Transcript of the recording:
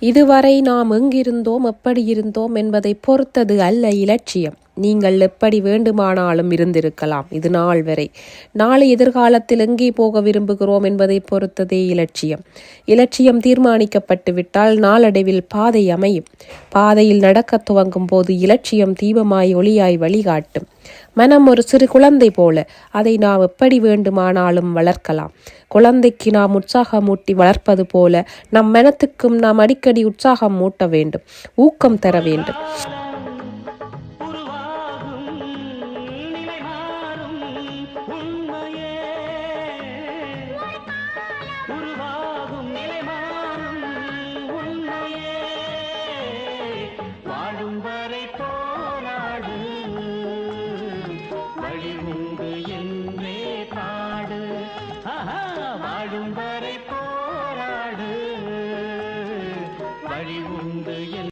இதுவரை நாம் எங்கிருந்தோம் எப்படி இருந்தோம் என்பதை பொறுத்தது அல்ல இலட்சியம். நீங்கள் எப்படி வேண்டுமானாலும் இருந்திருக்கலாம். இது நாள் வரை. நாளை எதிர்காலத்தில் எங்கே போக விரும்புகிறோம் என்பதை பொறுத்ததே இலட்சியம். இலட்சியம் தீர்மானிக்கப்பட்டு விட்டால் நாளடைவில் பாதை அமையும். பாதையில் நடக்கத் துவங்கும் போது இலட்சியம் தீபமாய் ஒளியாய் வழிகாட்டும். மனம் ஒரு சிறு குழந்தை போல. அதை நாம் எப்படி வேண்டுமானாலும் வளர்க்கலாம். குழந்தைக்கு நாம் உற்சாகம் மூட்டி வளர்ப்பது போல நம் மனத்துக்கும் நாம் அடிக்கடி உற்சாகம் மூட்ட வேண்டும். ஊக்கம் தர வேண்டும். உண்மையே. உருவாகும் நிலை உண்மையே. வாழும் வரை போராடு. வழி உண்டு என்றே பாடு. வாழும் வரை